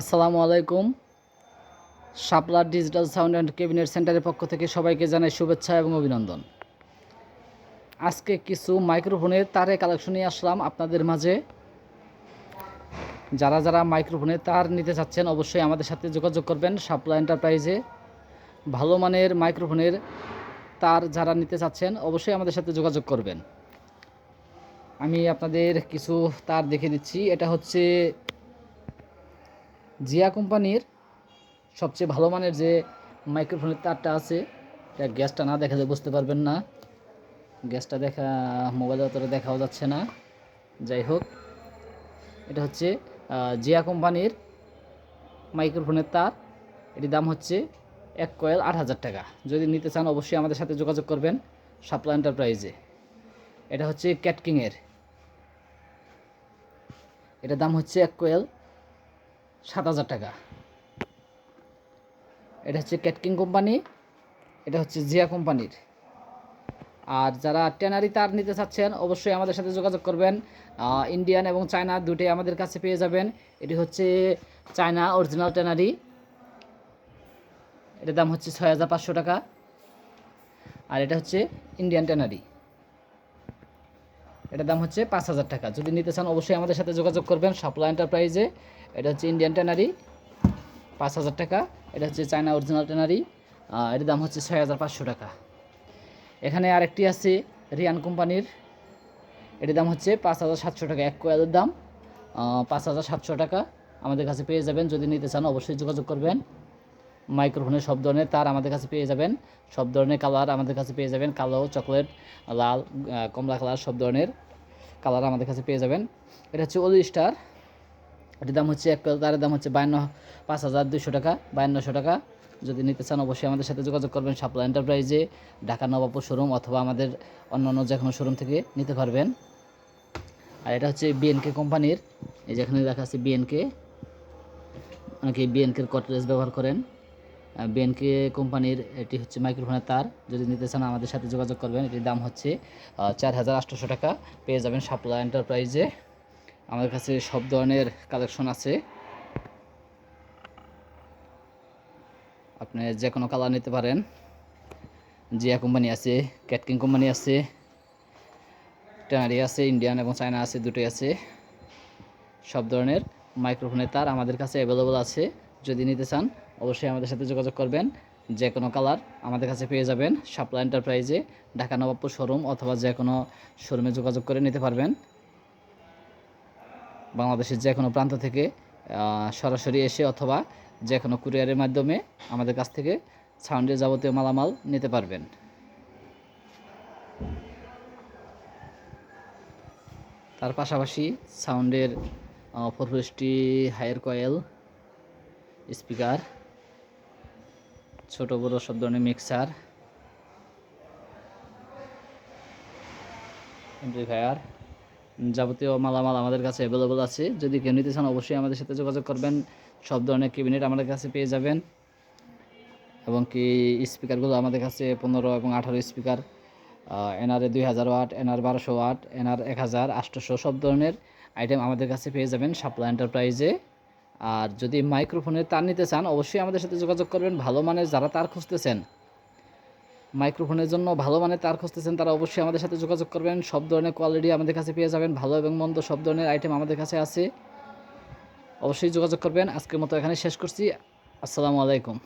আসসালামু আলাইকুম। Shapla digital sound and cabinet সেন্টারের পক্ষ থেকে সবাইকে জানাই শুভেচ্ছা এবং অভিনন্দন। আজকে কিছু মাইক্রোফোনের তারে কালেকশন নিয়ে আসলাম আপনাদের মাঝে। যারা যারা মাইক্রোফোনের তার নিতে চাচ্ছেন অবশ্যই আমাদের সাথে যোগাযোগ করবেন শাপলা এন্টারপ্রাইজে। ভালো মানের মাইক্রোফোনের তার যারা নিতে চাচ্ছেন অবশ্যই আমাদের সাথে যোগাযোগ করবেন। আমি আপনাদের কিছু তার দেখে দিচ্ছি এটা হচ্ছে জিয়া কোম্পানির সবচেয়ে ভালো মানের যে মাইক্রোফোনের তারটা আছে এটা গ্যাসটা না দেখালে বুঝতে পারবেন না। গ্যাসটা দেখা, মোবাইল অতটা দেখাও যাচ্ছে না। যাই হোক, এটা হচ্ছে জিয়া কোম্পানির মাইক্রোফোনের তার। এটির দাম হচ্ছে এক কয়েল আট হাজার টাকা। যদি নিতে চান, অবশ্যই আমাদের সাথে যোগাযোগ করবেন সাপ্লা এন্টারপ্রাইজে। এটা হচ্ছে ক্যাটকিংয়ের। এটার দাম হচ্ছে এক কোয়েল সাত হাজার টাকা। এটা হচ্ছে ক্যাটকিং কোম্পানি, এটা হচ্ছে জিয়া কোম্পানির। আর যারা ট্যানারি তার নিতে চাচ্ছেন, অবশ্যই আমাদের সাথে যোগাযোগ করবেন। ইন্ডিয়ান এবং চায়না দুটোই আমাদের কাছে পেয়ে যাবেন। এটি হচ্ছে চায়না অরিজিনাল ট্যানারি। এটার দাম হচ্ছে ছয় হাজার পাঁচশো টাকা। আর এটা হচ্ছে ইন্ডিয়ান ট্যানারি। এটার দাম হচ্ছে পাঁচ হাজার টাকা। যদি নিতে চান, অবশ্যই আমাদের সাথে যোগাযোগ করবেন সাপ্লা এন্টারপ্রাইজে এটা হচ্ছে ইন্ডিয়ান ট্যানারি পাঁচ হাজার টাকা। এটা হচ্ছে চায়না অরিজিনাল ট্যানারি এটার দাম হচ্ছে ছয় হাজার পাঁচশো টাকা। এখানে আরেকটি আছে রিয়ান কোম্পানির। এটির দাম হচ্ছে পাঁচ হাজার সাতশো টাকা, এক কোয়েলের দাম। পাঁচ হাজার সাতশো টাকা আমাদের কাছে পেয়ে যাবেন। যদি নিতে চান, অবশ্যই যোগাযোগ করবেন। মাইক্রোফোনের সব ধরনের তার আমাদের কাছে পেয়ে যাবেন। সব ধরনের কালার আমাদের কাছে পেয়ে যাবেন। কালো, চকলেট, লাল কমলা কালার সব ধরনের কালার আমাদের কাছে পেয়ে যাবেন। এটা হচ্ছে ওলি স্টার এটির দাম হচ্ছে এক তারের দাম হচ্ছে বায়ান্ন পাঁচ হাজার দুশো টাকা বায়ান্নশো টাকা। যদি নিতে চান অবশ্যই আমাদের সাথে যোগাযোগ করবেন সাপ্লা এন্টারপ্রাইজে ঢাকা নবাবপুর শোরুম অথবা আমাদের অন্য অন্য যে কোনো শোরুম থেকে নিতে পারবেন। আর এটা হচ্ছে বিএনকে কোম্পানির, এই যেখানে দেখা আছে বিএনকে অনেকে বিএনকের কটরেজ ব্যবহার করেন। বিএনকে কোম্পানির, এটি হচ্ছে মাইক্রোফোনের তার। যদি নিতে চান আমাদের সাথে যোগাযোগ করবেন, এটির দাম হচ্ছে চার হাজার আটশোশো টাকা। পেয়ে যাবেন সাপ্লা এন্টারপ্রাইজে আমাদের কাছে সব ধরনের কালেকশন আছে। আপনি যে কোনো কালার নিতে পারেন। জিয়া কোম্পানি আছে ক্যাটকিং কোম্পানি আছে ট্যানারি আছে ইন্ডিয়ান এবং চায়না আছে, দুটোই আছে। সব ধরনের মাইক্রোফোনের তার আমাদের কাছে অ্যাভেলেবল আছে। যদি নিতে চান অবশ্যই আমাদের সাথে যোগাযোগ করবেন। যে কোনো কালার আমাদের কাছে পেয়ে যাবেন। সাপ্লা এন্টারপ্রাইজে ঢাকা নবাবপুর শোরুম অথবা যে কোনো শোরুমে যোগাযোগ করে নিতে পারবেন। বাংলাদেশের যে কোনো প্রান্ত থেকে সরাসরি এসে অথবা যে কোনো কুরিয়ারের মাধ্যমে আমাদের কাছ থেকে সাউন্ডের যাবতীয় মালামাল নিতে পারবেন। তার পাশাপাশি সাউন্ডের ফোরফোস্টি হায়ার কয়েল স্পিকার ছোট বড় সব ধরনের মিক্সার। এমপ্লিফায়ার যাবতীয় মালামাল আমাদের কাছে অ্যাভেলেবল আছে। যদি কেউ নিতে চান, অবশ্যই আমাদের সাথে যোগাযোগ করবেন। সব ধরনের ক্যাবিনেট আমাদের কাছে পেয়ে যাবেন। এবং কি স্পিকারগুলো আমাদের কাছে পনেরো এবং আঠারো স্পিকার এনআরে দুই হাজার ওয়াট এনআর বারোশো ওয়াট এনআর এক হাজার আটশোশো সব ধরনের আইটেম আমাদের কাছে পেয়ে যাবেন। সাপ্লা এন্টারপ্রাইজে আর যদি মাইক্রোফোনের তার নিতে চান, অবশ্যই আমাদের সাথে যোগাযোগ করবেন। ভালো মানের যারা তার খুঁজতেছেন, মাইক্রোফোনের জন্য ভালো মানের তার খুঁজতেছেন, তারা অবশ্যই আমাদের সাথে যোগাযোগ করবেন। সব ধরনের কোয়ালিটি আমাদের কাছে পেয়ে যাবেন, ভালো এবং মন্দ সব ধরনের আইটেম আমাদের কাছে আছে। অবশ্যই যোগাযোগ করবেন। আজকের মতো এখানে শেষ করছি। আসসালামু আলাইকুম।